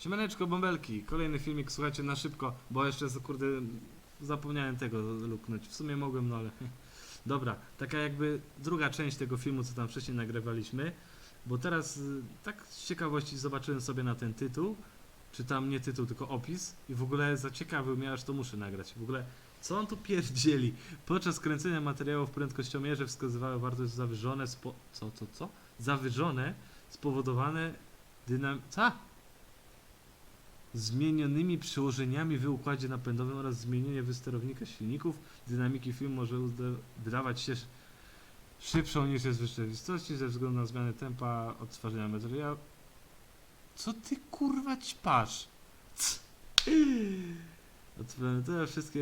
Siemaneczko, bąbelki. Kolejny filmik, słuchajcie, na szybko, bo jeszcze, kurde, zapomniałem tego luknąć. W sumie mogłem, no ale... Dobra, taka jakby druga część tego filmu, co tam wcześniej nagrywaliśmy, bo teraz y, tak z ciekawości zobaczyłem sobie na ten tytuł, czy tam nie tytuł, tylko opis i w ogóle zaciekawił mnie, aż to muszę nagrać. W ogóle, co on tu pierdzieli? Podczas kręcenia materiałów prędkościomierze wskazywały wartość zawyżone, spo... co, co, co? Zawyżone, spowodowane dynam... Co? Zmienionymi przełożeniami w układzie napędowym oraz zmienienie wysterownika silników, dynamiki filmu może wydawać się sz- szybszą niż jest w rzeczywistości ze względu na zmianę tempa odtwarzania materiału. Co ty kurwa ćpasz? Te wszystkie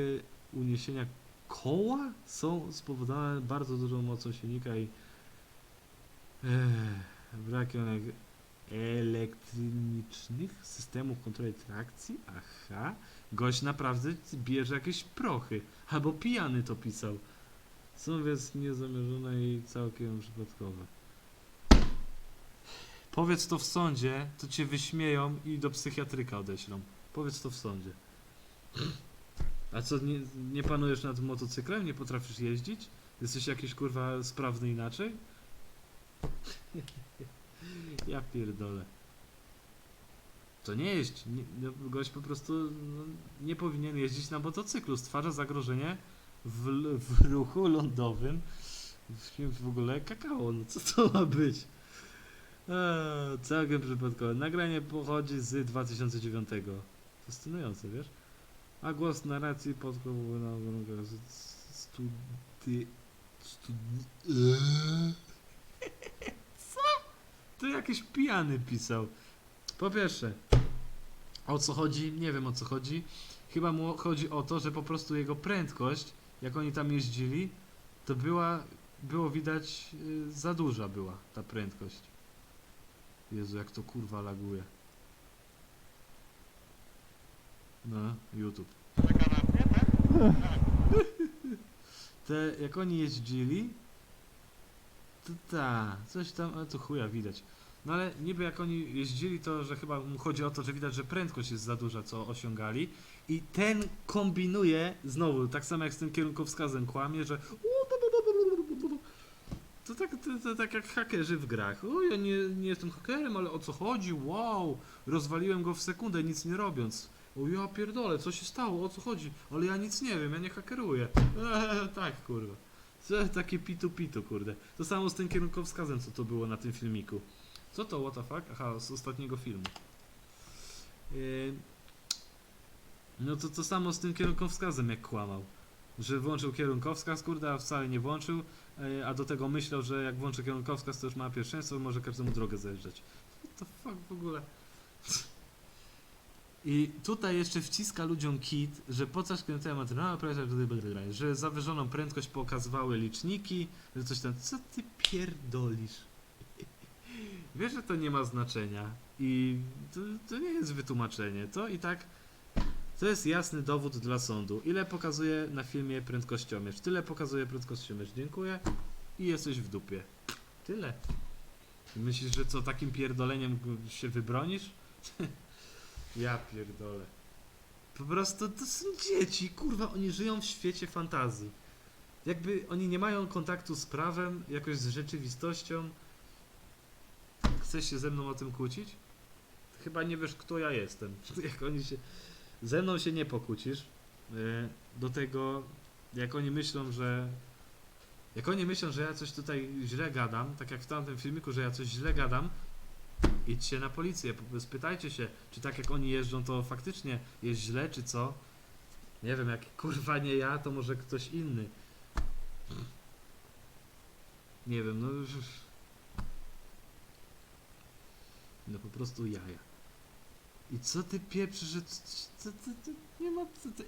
uniesienia koła są spowodowane bardzo dużą mocą silnika i Ech, brakiem elektronicznych systemów kontroli trakcji? Aha. Gość naprawdę bierze jakieś prochy. Albo pijany to pisał. Są więc niezamierzone i całkiem przypadkowe. Powiedz to w sądzie, to cię wyśmieją i do psychiatryka odeślą. Powiedz to w sądzie. A co, nie, nie panujesz nad motocyklem? Nie potrafisz jeździć? Jesteś jakiś kurwa sprawny inaczej? Ja pierdolę. To nie jest. Nie, no, gość po prostu no, nie powinien jeździć na motocyklu. Stwarza zagrożenie w, w ruchu lądowym. W, w ogóle kakao. No co to ma być? Eee, całkiem przypadkowe. Nagranie pochodzi z 2009. Fascynujące, wiesz? A głos narracji podkołuje na warunkach studi... studi... To jakiś pijany pisał. Po pierwsze, o co chodzi? Nie wiem o co chodzi. Chyba mu chodzi o to, że po prostu jego prędkość, jak oni tam jeździli, to była, było widać, y, za duża była ta prędkość. Jezu, jak to kurwa laguje. No, YouTube. Te, jak oni jeździli, ta, coś tam, ale to chuja widać. No ale niby jak oni jeździli, to że chyba mu chodzi o to, że widać, że prędkość jest za duża, co osiągali. I ten kombinuje, znowu, tak samo jak z tym kierunkowskazem kłamie, że to tak, to, to tak jak hakerzy w grach. O, ja nie, nie jestem hakerem, ale o co chodzi? Wow, rozwaliłem go w sekundę, nic nie robiąc. O ja pierdolę, co się stało? O co chodzi? Ale ja nic nie wiem, ja nie hakeruję. Eee, tak, kurwa. Co, takie pitu pitu, kurde. To samo z tym kierunkowskazem, co to było na tym filmiku. Co to, what the fuck? Aha, z ostatniego filmu. Yy, no to to samo z tym kierunkowskazem, jak kłamał. Że włączył kierunkowskaz, kurde, a wcale nie włączył, yy, a do tego myślał, że jak włączy kierunkowskaz, to już ma pierwszeństwo może każdemu drogę zajeżdżać. What the fuck w ogóle? I tutaj jeszcze wciska ludziom kit, że podczas kręcenia materiału, że zawyżoną prędkość pokazywały liczniki, że coś tam. Co ty pierdolisz? Wiesz, że to nie ma znaczenia i to, to nie jest wytłumaczenie. To i tak to jest jasny dowód dla sądu. Ile pokazuje na filmie prędkościomierz? Tyle pokazuje prędkościomierz. Dziękuję i jesteś w dupie. Tyle. Myślisz, że co takim pierdoleniem się wybronisz? ja pierdolę. Po prostu to są dzieci, kurwa, oni żyją w świecie fantazji. Jakby oni nie mają kontaktu z prawem, jakoś z rzeczywistością. Chcesz się ze mną o tym kłócić? Chyba nie wiesz, kto ja jestem. Jak oni się. Ze mną się nie pokłócisz. E, Do tego, jak oni myślą, że. Jak oni myślą, że ja coś tutaj źle gadam, tak jak w tamtym filmiku, że ja coś źle gadam, idźcie na policję, po- spytajcie się, czy tak jak oni jeżdżą, to faktycznie jest źle, czy co. Nie wiem, jak kurwa nie ja, to może ktoś inny. Nie wiem, no. No po prostu jaja. I co ty pieprzysz, że c- c- c- c- nie ma co ty...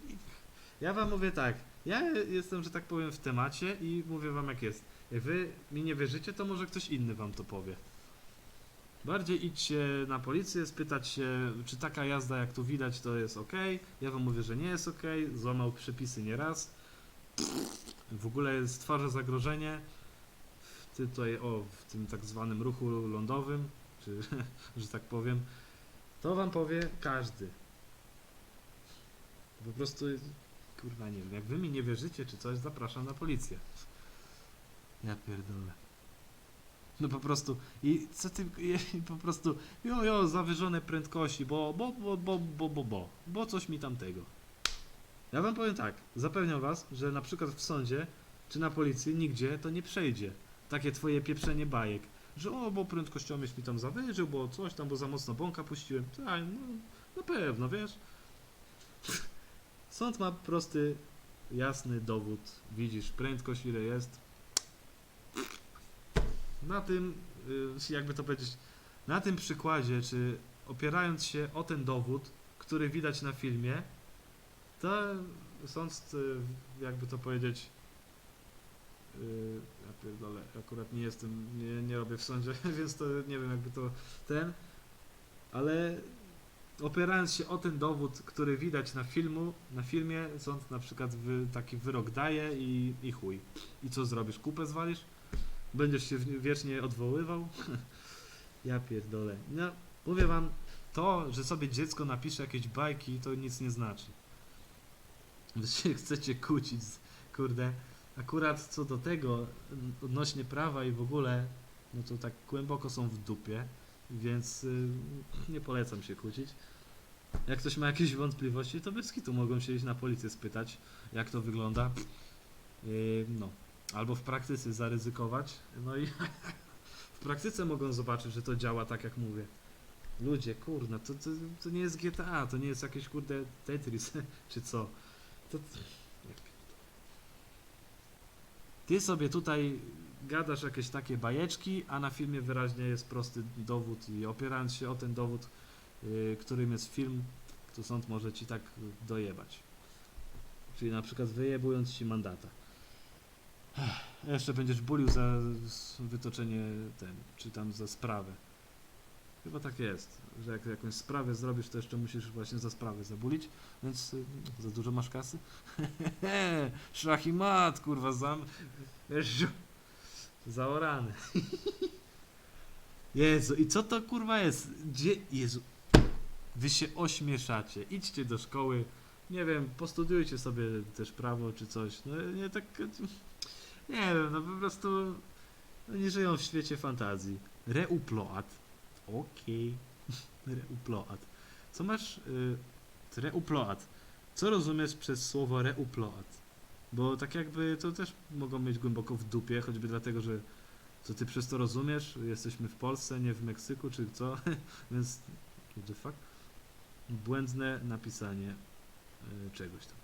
Ja wam mówię tak, ja jestem, że tak powiem, w temacie i mówię wam jak jest. Jak wy mi nie wierzycie, to może ktoś inny wam to powie. Bardziej idźcie na policję, spytać się, czy taka jazda jak tu widać to jest ok. Ja wam mówię, że nie jest ok, złamał przepisy nieraz. W ogóle stwarza zagrożenie w tutaj, o, w tym tak zwanym ruchu lądowym, czy, że tak powiem. To wam powie każdy. Po prostu, kurwa nie wiem, jak wy mi nie wierzycie czy coś, zapraszam na policję. Ja pierdolę. No po prostu, i co ty, i po prostu, jo, jo, zawyżone prędkości, bo, bo, bo, bo, bo, bo, bo, bo coś mi tamtego. Ja wam powiem tak, zapewniam was, że na przykład w sądzie, czy na policji, nigdzie to nie przejdzie. Takie twoje pieprzenie bajek, że o, bo prędkościomierz mi tam zawyżył, bo coś tam, bo za mocno bąka puściłem. Tak, no, na pewno, wiesz. Sąd ma prosty, jasny dowód. Widzisz prędkość, ile jest. Na tym, y, jakby to powiedzieć, na tym przykładzie, czy opierając się o ten dowód, który widać na filmie, to sąd, y, jakby to powiedzieć, y, ja pierdolę, akurat nie jestem, nie, nie robię w sądzie, więc to nie wiem jakby to ten, ale opierając się o ten dowód, który widać na filmu, na filmie, sąd na przykład wy, taki wyrok daje i, i chuj. I co zrobisz? Kupę zwalisz? Będziesz się wiecznie odwoływał? ja pierdolę. No, mówię wam, to, że sobie dziecko napisze jakieś bajki, to nic nie znaczy. Wy chcecie kłócić, kurde. Akurat co do tego, n- odnośnie prawa i w ogóle, no to tak głęboko są w dupie, więc y, nie polecam się kłócić. Jak ktoś ma jakieś wątpliwości, to bez kitu mogą się iść na policję spytać, jak to wygląda. Yy, no. Albo w praktyce zaryzykować. No i w praktyce mogą zobaczyć, że to działa tak jak mówię. Ludzie, kurna, to, to, to nie jest GTA, to nie jest jakieś kurde Tetris, czy co. To, ty sobie tutaj gadasz jakieś takie bajeczki, a na filmie wyraźnie jest prosty dowód i opierając się o ten dowód, yy, którym jest film, to sąd może ci tak dojebać. Czyli na przykład wyjebując ci mandata. Jeszcze będziesz bulił za wytoczenie ten, czy tam za sprawę. Chyba tak jest, że jak jakąś sprawę zrobisz, to jeszcze musisz właśnie za sprawę zabulić, więc y, za dużo masz kasy. Szach i mat, kurwa, zam... Zaorany. Jezu, i co to kurwa jest? Gdzie... Jezu. Wy się ośmieszacie. Idźcie do szkoły. Nie wiem, postudiujcie sobie też prawo czy coś. No nie tak... Nie wiem, no po prostu... Oni żyją w świecie fantazji. Reuploat. Okej. Reuploat. Co masz... Y, reuploat. Co rozumiesz przez słowo reuploat? Bo tak jakby to też mogą mieć głęboko w dupie, choćby dlatego, że co ty przez to rozumiesz? Jesteśmy w Polsce, nie w Meksyku, czy co? Więc what the fuck? Błędne napisanie y, czegoś tam.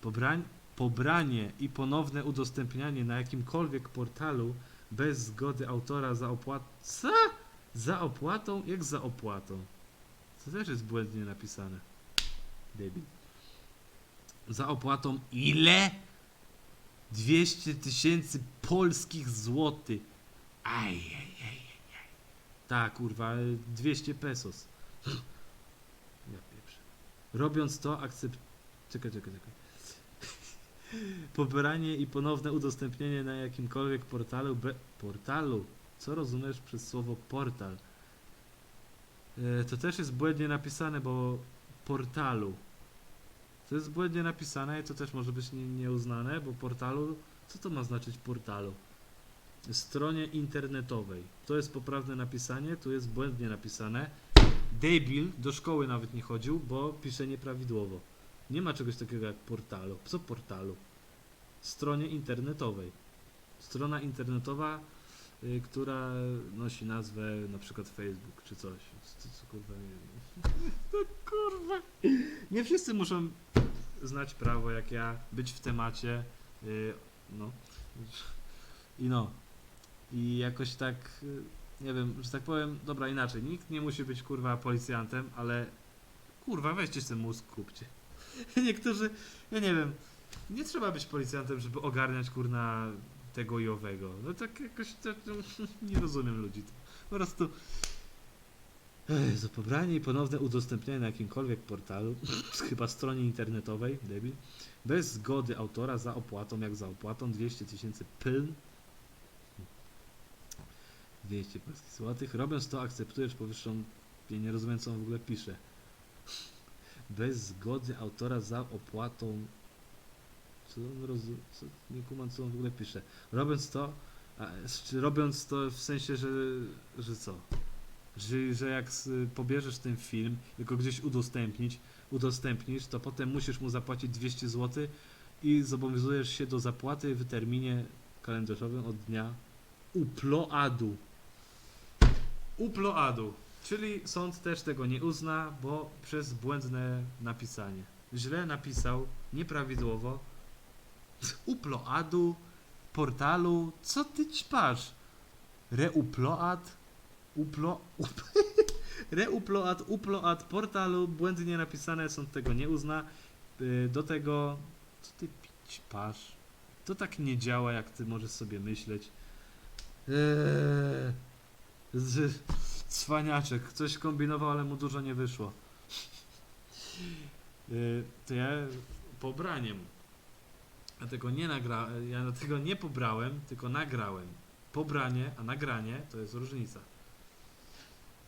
Pobrań, pobranie i ponowne udostępnianie na jakimkolwiek portalu bez zgody autora za opłatą. Co? Za opłatą? Jak za opłatą? To też jest błędnie napisane. Debil. Za opłatą ile? 200 tysięcy polskich złotych. Aj, aj, aj, aj, aj. Tak, kurwa, y, 200 pesos. Ja pieprzę. Robiąc to, akcept... Czekaj, czekaj, czekaj. Pobieranie i ponowne udostępnienie na jakimkolwiek portalu be... Portalu? Co rozumiesz przez słowo portal? E, to też jest błędnie napisane, bo portalu. To jest błędnie napisane i to też może być nie, nieuznane, bo portalu... Co to ma znaczyć portalu? Stronie internetowej. To jest poprawne napisanie, tu jest błędnie napisane. Debil do szkoły nawet nie chodził, bo pisze nieprawidłowo. Nie ma czegoś takiego jak portalu. Co portalu? Stronie internetowej. Strona internetowa, y, która nosi nazwę na przykład Facebook czy coś. Co, co kurwa nie wiem. Kurwa. Nie wszyscy muszą znać prawo jak ja, być w temacie. y, no. I no. I jakoś tak, y, nie wiem, że tak powiem, dobra inaczej, nikt nie musi być kurwa policjantem, ale kurwa weźcie ten mózg, kupcie. Niektórzy, ja nie wiem, nie trzeba być policjantem, żeby ogarniać kurna tego i owego. No tak jakoś no, nie rozumiem ludzi. Po prostu Ej, za pobranie i ponowne udostępnienie na jakimkolwiek portalu, chyba stronie internetowej, debil, bez zgody autora za opłatą, jak za opłatą 200 tysięcy pyln 200 polskich złotych. Robiąc to, akceptujesz powyższą nie rozumiem, co on w ogóle pisze. Bez zgody autora za opłatą. Co on rozumie? Nie kumam, co on w ogóle pisze. Robiąc to, a, czy robiąc to w sensie, że, że co? Że, że jak pobierzesz ten film go gdzieś udostępnić, udostępnisz, to potem musisz mu zapłacić 200 zł i zobowiązujesz się do zapłaty w terminie kalendarzowym od dnia uploadu. Uploadu. Czyli sąd też tego nie uzna, bo przez błędne napisanie. Źle napisał, nieprawidłowo. Uploadu, portalu, co ty ćpasz? Reupload, uplo, up, reupload, upload, portalu, błędnie napisane, sąd tego nie uzna. Y, Do tego, co ty ćpasz? To tak nie działa, jak ty możesz sobie myśleć. Eee, z, cwaniaczek, coś kombinował, ale mu dużo nie wyszło. To ja pobraniem. Ja tego nie nagra, ja tego nie pobrałem, tylko nagrałem. Pobranie, a nagranie to jest różnica.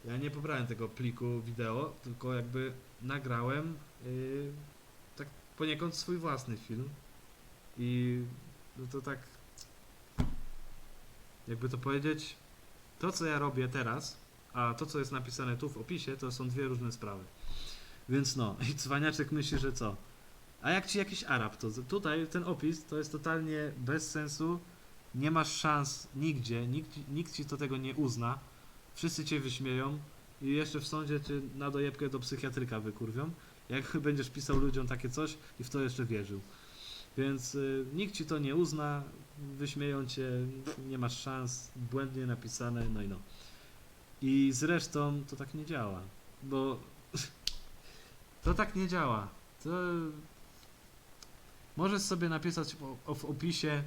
Ja nie pobrałem tego pliku wideo, tylko jakby nagrałem yy, tak poniekąd swój własny film. I no to tak jakby to powiedzieć, to co ja robię teraz, a to co jest napisane tu w opisie, to są dwie różne sprawy. Więc no, i cwaniaczek myśli, że co? A jak ci jakiś Arab, to tutaj ten opis to jest totalnie bez sensu, nie masz szans nigdzie, nikt, nikt ci to tego nie uzna, wszyscy cię wyśmieją i jeszcze w sądzie cię na dojebkę do psychiatryka wykurwią, jak będziesz pisał ludziom takie coś i w to jeszcze wierzył. Więc y, nikt ci to nie uzna, wyśmieją cię, nie masz szans, błędnie napisane, no i no. I zresztą to tak nie działa, bo to tak nie działa. To możesz sobie napisać w, opisie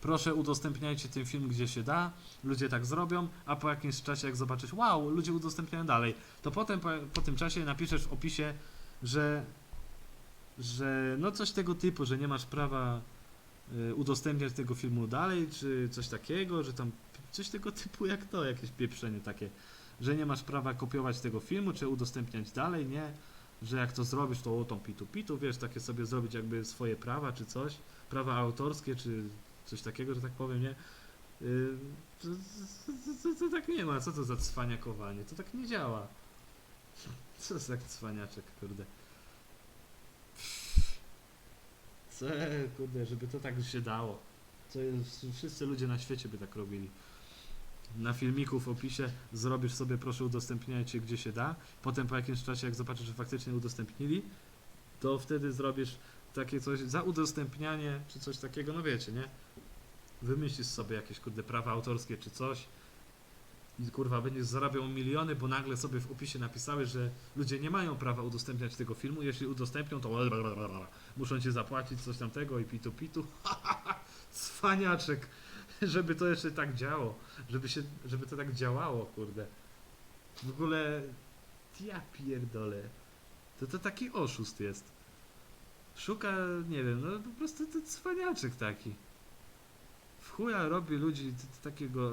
proszę udostępniajcie ten film gdzie się da, ludzie tak zrobią, a po jakimś czasie jak zobaczysz, wow, ludzie udostępniają dalej, to potem po, po tym czasie napiszesz w opisie, że że no coś tego typu, że nie masz prawa udostępniać tego filmu dalej, czy coś takiego, że tam coś tego typu jak to, jakieś pieprzenie takie, że nie masz prawa kopiować tego filmu, czy udostępniać dalej, nie, że jak to zrobisz, to o tą pitu pitu, wiesz, takie sobie zrobić jakby swoje prawa, czy coś, prawa autorskie, czy coś takiego, że tak powiem, nie, Y, to, to, to, to tak nie ma, co to za cwaniakowanie, to tak nie działa. Co za cwaniaczek, kurde. Co, kurde, żeby to tak się dało. To jest, wszyscy ludzie na świecie by tak robili. Na filmiku w opisie zrobisz sobie, proszę udostępniajcie gdzie się da. Potem po jakimś czasie, jak zobaczysz, że faktycznie udostępnili, to wtedy zrobisz takie coś za udostępnianie, czy coś takiego, no wiecie, nie? Wymyślisz sobie jakieś, kurde, prawa autorskie, czy coś. I kurwa, będziesz zarabiał miliony, bo nagle sobie w opisie napisałeś, że ludzie nie mają prawa udostępniać tego filmu. Jeśli udostępnią, to muszą ci zapłacić coś tamtego i pitu pitu. Cwaniaczek, żeby to jeszcze tak działo, żeby się, żeby to tak działało, kurde. W ogóle, ja pierdolę. To to taki oszust jest. Szuka, nie wiem, no po prostu to cwaniaczek taki. W chuja robi ludzi takiego...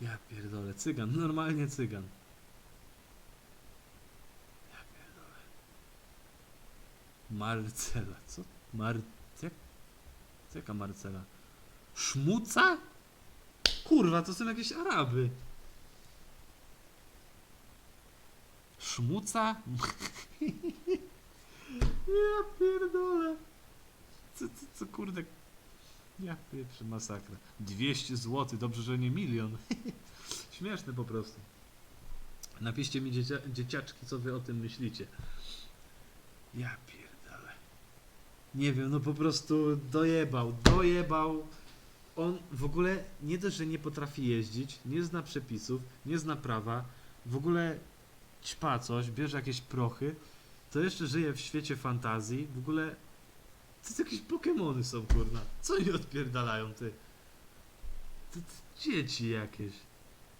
Ja pierdolę, cygan, normalnie cygan. Ja pierdolę. Marcela, co? Mar... Jak? Jaka Marcela? Szmuca? Kurwa, to są jakieś Araby. Szmuca? ja pierdolę. Co, co, co kurde? Ja pieprzę, masakra. 200 zł, dobrze, że nie milion. Śmieszne po prostu. Napiszcie mi dziecia dzieciaczki, co wy o tym myślicie. Ja pierdolę. Nie wiem, no po prostu dojebał, dojebał. On w ogóle nie dość, że nie potrafi jeździć, nie zna przepisów, nie zna prawa, w ogóle ćpa coś, bierze jakieś prochy, to jeszcze żyje w świecie fantazji, w ogóle to jakieś Pokemony są, kurna. Co oni odpierdalają, ty? To, to dzieci jakieś.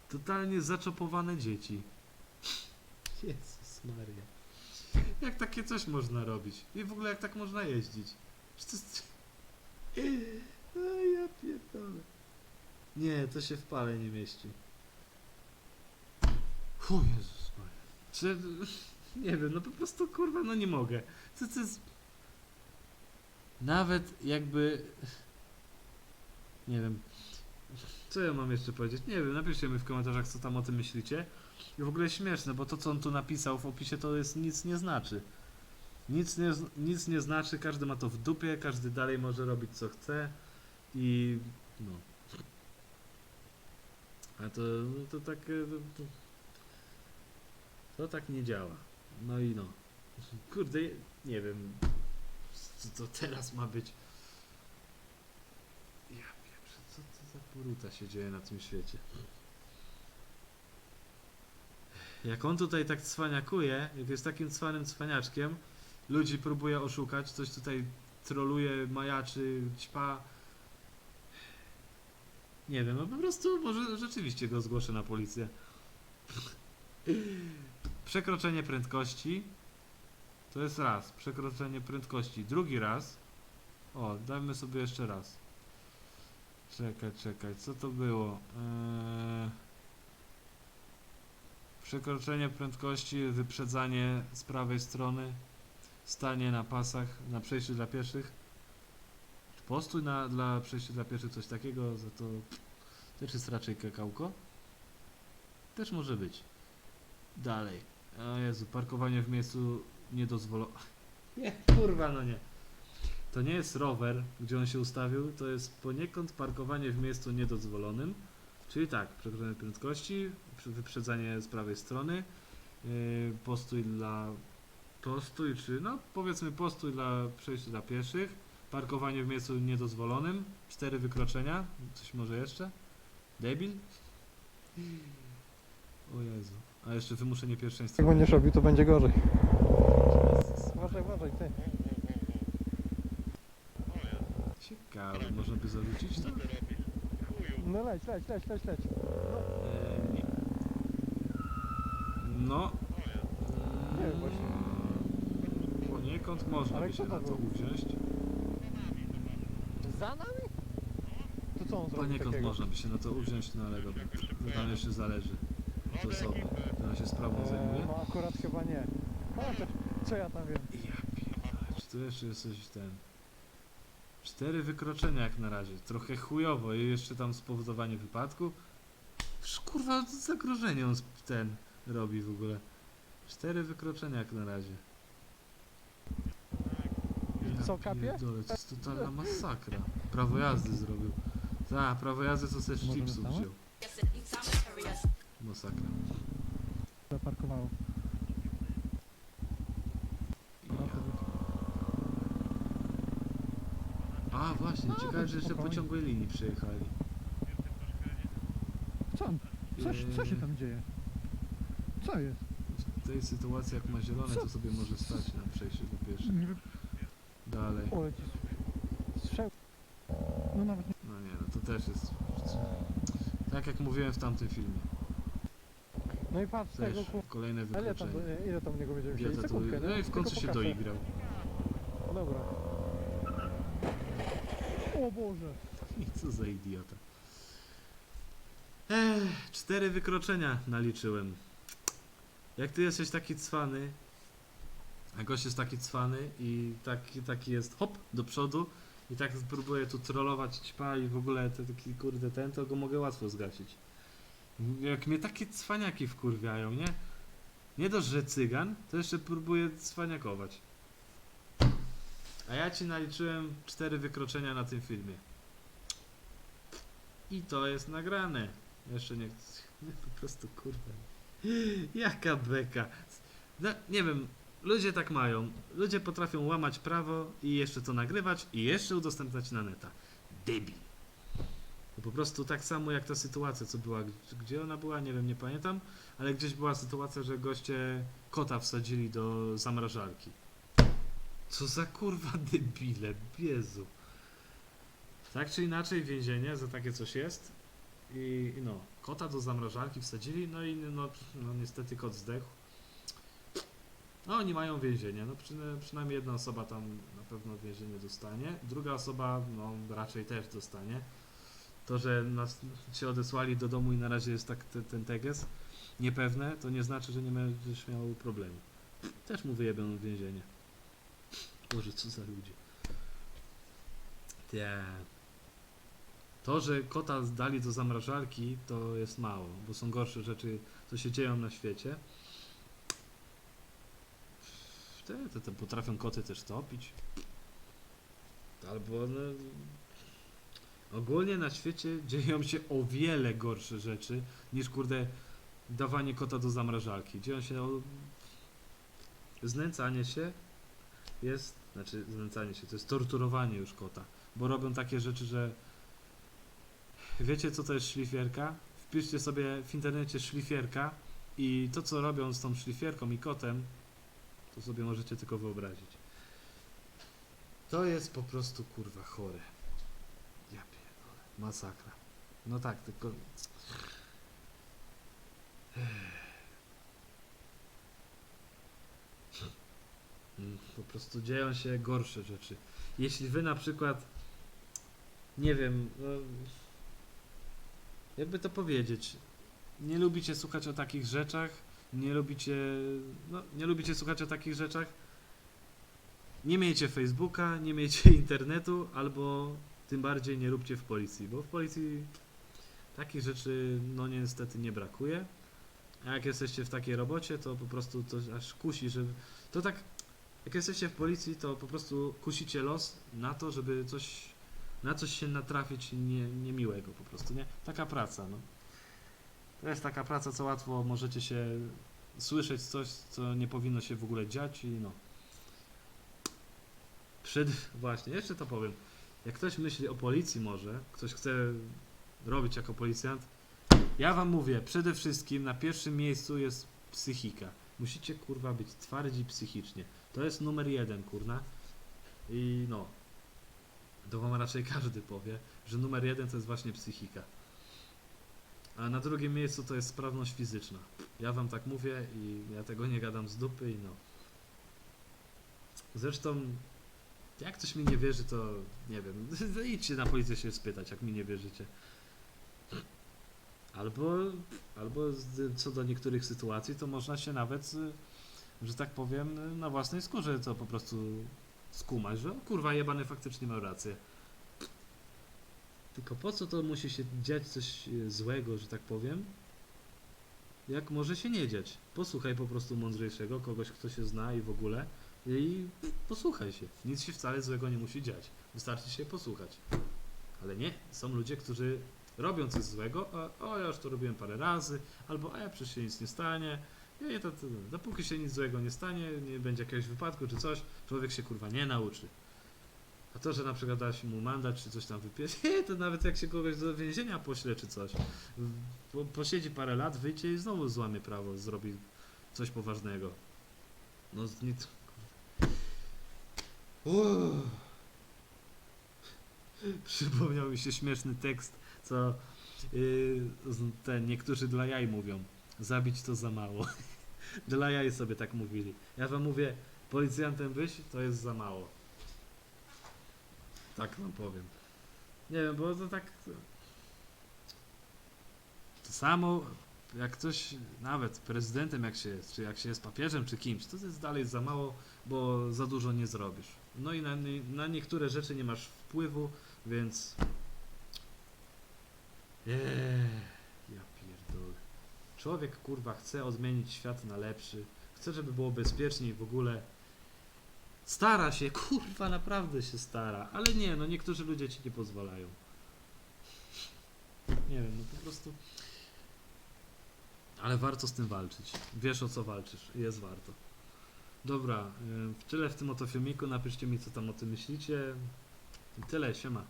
Totalnie zaczopowane dzieci. Jezus Maria. Jak takie coś można robić? I w ogóle jak tak można jeździć? Że to jest... O ja pierdolę. Nie, to się w pale nie mieści. Fu, Jezus Maria. Czy... Nie wiem, no po prostu kurwa, no nie mogę. Co to jest... Nawet jakby... Nie wiem. Co ja mam jeszcze powiedzieć? Nie wiem, napiszcie mi w komentarzach, co tam o tym myślicie. I w ogóle śmieszne, bo to, co on tu napisał w opisie, to jest nic nie znaczy. Nic nie, nic nie znaczy, każdy ma to w dupie, każdy dalej może robić co chce i no. A to, no to tak, e, to, to tak nie działa. No i no. Kurde, nie wiem, co teraz ma być. Ja wiem, co to za poruta się dzieje na tym świecie. Jak on tutaj tak cwaniakuje, jak jest takim cwanym cwaniaczkiem, ludzi próbuje oszukać, coś tutaj troluje, majaczy, ćpa. Nie wiem, no po prostu może rzeczywiście go zgłoszę na policję. Przekroczenie prędkości to jest raz. Przekroczenie prędkości. Drugi raz. O, dajmy sobie jeszcze raz. Czekaj, czekaj, co to było? Eee... Przekroczenie prędkości, wyprzedzanie z prawej strony, stanie na pasach, na przejściu dla pieszych. Postój na, dla przejścia dla pieszych, coś takiego, za to też jest raczej kakałko. Też może być. Dalej. O Jezu, parkowanie w miejscu niedozwolone. Nie, kurwa, no nie. To nie jest rower, gdzie on się ustawił, to jest poniekąd parkowanie w miejscu niedozwolonym. Czyli tak, przekroczenie prędkości, wyprzedzanie z prawej strony, yy, postój dla postój, czy no powiedzmy postój dla przejścia dla pieszych, parkowanie w miejscu niedozwolonym, cztery wykroczenia, coś może jeszcze? Debil? O Jezu. A jeszcze wymuszenie pierwszeństwa. Jak będziesz robił, to będzie gorzej. Jezus. Uważaj, uważaj, ty. Ciekawe, można by zarzucić to? No leć, leć, leć, leć, leć. Eee. No. Nie wiem właśnie. Poniekąd można Ale by się kto na to to był? uwziąć. Za nami? To co on zrobił Poniekąd takiego? można by się na to uwziąć, no ale dobra. To tam jeszcze zależy od osoby, która się sprawą zajmuje. Eee, no akurat chyba nie. Chociaż, co ja tam wiem? Czy tu jeszcze jest coś ten... Cztery wykroczenia jak na razie. Trochę chujowo i jeszcze tam spowodowanie wypadku. Kurwa, zagrożenie on sp- ten robi w ogóle. Cztery wykroczenia jak na razie. Ja Co, kapie? pierdolę, to jest totalna masakra. Prawo jazdy zrobił. Tak, prawo jazdy z Może chipsów wziął. Masakra. Zaparkowało. No Ja. to A właśnie, ciekawe, że jeszcze po spokojnie. ciągłej linii przyjechali. Co? on- Co, się- co się Eee, tam dzieje? Co jest? W tej sytuacji jak ma zielone, Co? to sobie może stać na przejściu do pieszych. Nie wy... Dalej. O, ci strzel... No nawet nie... No nie, no to też jest... Tak jak mówiłem w tamtym filmie. No i patrz Też tego ku... kolejne Ile tam, wykroczenie. ile tam niego będziemy Bieda. Sekundkę, No i w Tylko końcu się pokażę. doigrał. Dobra. O Boże. Co za idiota. Ech, cztery wykroczenia naliczyłem. Jak ty jesteś taki cwany, a gość jest taki cwany i taki, taki jest hop do przodu i tak próbuje tu trollować ćpa i w ogóle te, taki kurde ten, to go mogę łatwo zgasić. Jak mnie takie cwaniaki wkurwiają, nie? Nie dość, że cygan, to jeszcze próbuje cwaniakować. A ja ci naliczyłem cztery wykroczenia na tym filmie. I to jest nagrane. Jeszcze nie. Po prostu kurde. Jaka beka. No, nie wiem, ludzie tak mają. Ludzie potrafią łamać prawo i jeszcze to nagrywać i jeszcze udostępniać na neta. Debil. To po prostu tak samo jak ta sytuacja, co była. Gdzie ona była? Nie wiem, nie pamiętam. Ale gdzieś była sytuacja, że goście kota wsadzili do zamrażarki. Co za kurwa debile, Jezu. Tak czy inaczej więzienie za takie coś jest. I, no, kota do zamrażarki wsadzili, no i no, no niestety kot zdechł. No oni mają więzienie, no przy, przynajmniej jedna osoba tam na pewno więzienie dostanie, druga osoba no raczej też dostanie. To, że nas cię odesłali do domu i na razie jest tak te, ten teges niepewne, to nie znaczy, że nie będziesz miał problemu. Też mu wyjebią więzienie. Boże, co za ludzie. Te. To, że kota dali do zamrażarki, to jest mało, bo są gorsze rzeczy, co się dzieją na świecie. Te, te, te potrafią koty też topić. Albo ogólnie na świecie dzieją się o wiele gorsze rzeczy niż kurde dawanie kota do zamrażarki. Dzieją się o znęcanie się jest, znaczy znęcanie się, to jest torturowanie już kota, bo robią takie rzeczy, że wiecie co to jest szlifierka? Wpiszcie sobie w internecie szlifierka i to co robią z tą szlifierką i kotem, to sobie możecie tylko wyobrazić. To jest po prostu kurwa chore. Ja pierdolę, masakra. No tak, tylko... Mm, Po prostu dzieją się gorsze rzeczy. Jeśli wy na przykład, nie wiem, no, jakby to powiedzieć, nie lubicie słuchać o takich rzeczach, nie lubicie, no, nie lubicie słuchać o takich rzeczach, nie miejcie Facebooka, nie miejcie internetu, albo tym bardziej nie róbcie w policji, bo w policji takich rzeczy no niestety nie brakuje. A jak jesteście w takiej robocie, to po prostu to aż kusi, że to tak jak jesteście w policji, to po prostu kusicie los na to, żeby coś na coś się natrafić nie, niemiłego po prostu, nie? Taka praca, no. To jest taka praca, co łatwo możecie się słyszeć coś, co nie powinno się w ogóle dziać i no. Przed... Właśnie, jeszcze to powiem. Jak ktoś myśli o policji może, ktoś chce robić jako policjant, ja wam mówię, przede wszystkim na pierwszym miejscu jest psychika. Musicie kurwa być twardzi psychicznie. To jest numer jeden, kurna. I no. To wam raczej każdy powie, że numer jeden to jest właśnie psychika. A na drugim miejscu to jest sprawność fizyczna. Ja wam tak mówię i ja tego nie gadam z dupy i no. Zresztą, jak ktoś mi nie wierzy, to nie wiem. Idźcie na policję się spytać, jak mi nie wierzycie. Albo, albo co do niektórych sytuacji, to można się nawet, że tak powiem, na własnej skórze to po prostu skumać, że o kurwa jebany faktycznie miał rację. Tylko po co to musi się dziać coś y, złego, że tak powiem? Jak może się nie dziać? Posłuchaj po prostu mądrzejszego, kogoś, kto się zna i w ogóle i posłuchaj się. Nic się wcale złego nie musi dziać. Wystarczy się posłuchać. Ale nie, są ludzie, którzy robią coś złego, a o ja już to robiłem parę razy, albo a ja przecież się nic nie stanie. Nie, to, to, dopóki się nic złego nie stanie, nie będzie jakiegoś wypadku czy coś, człowiek się kurwa nie nauczy. A to, że na przykład daś mu mandat czy coś tam wypieść, nie, to nawet jak się kogoś do więzienia pośle czy coś, po, posiedzi parę lat, wyjdzie i znowu złamie prawo, zrobi coś poważnego. No nie... Uuu. Przypomniał mi się śmieszny tekst, co yy, te niektórzy dla jaj mówią. Zabić to za mało. dla jaj sobie tak mówili. Ja wam mówię, policjantem być to jest za mało. Tak wam powiem. Nie wiem, bo to tak. To samo jak ktoś, nawet prezydentem jak się jest, czy jak się jest papieżem, czy kimś, to jest dalej za mało, bo za dużo nie zrobisz. No i na, na niektóre rzeczy nie masz wpływu, więc. Eee, ja pierdolę. Człowiek kurwa chce odmienić świat na lepszy, chce, żeby było bezpieczniej w ogóle. Stara się, kurwa, naprawdę się stara, ale nie, no niektórzy ludzie ci nie pozwalają. Nie wiem, no po prostu. Ale warto z tym walczyć. Wiesz o co walczysz, jest warto. Dobra, y, tyle w tym oto filmiku. Napiszcie mi, co tam o tym myślicie. I tyle, siema.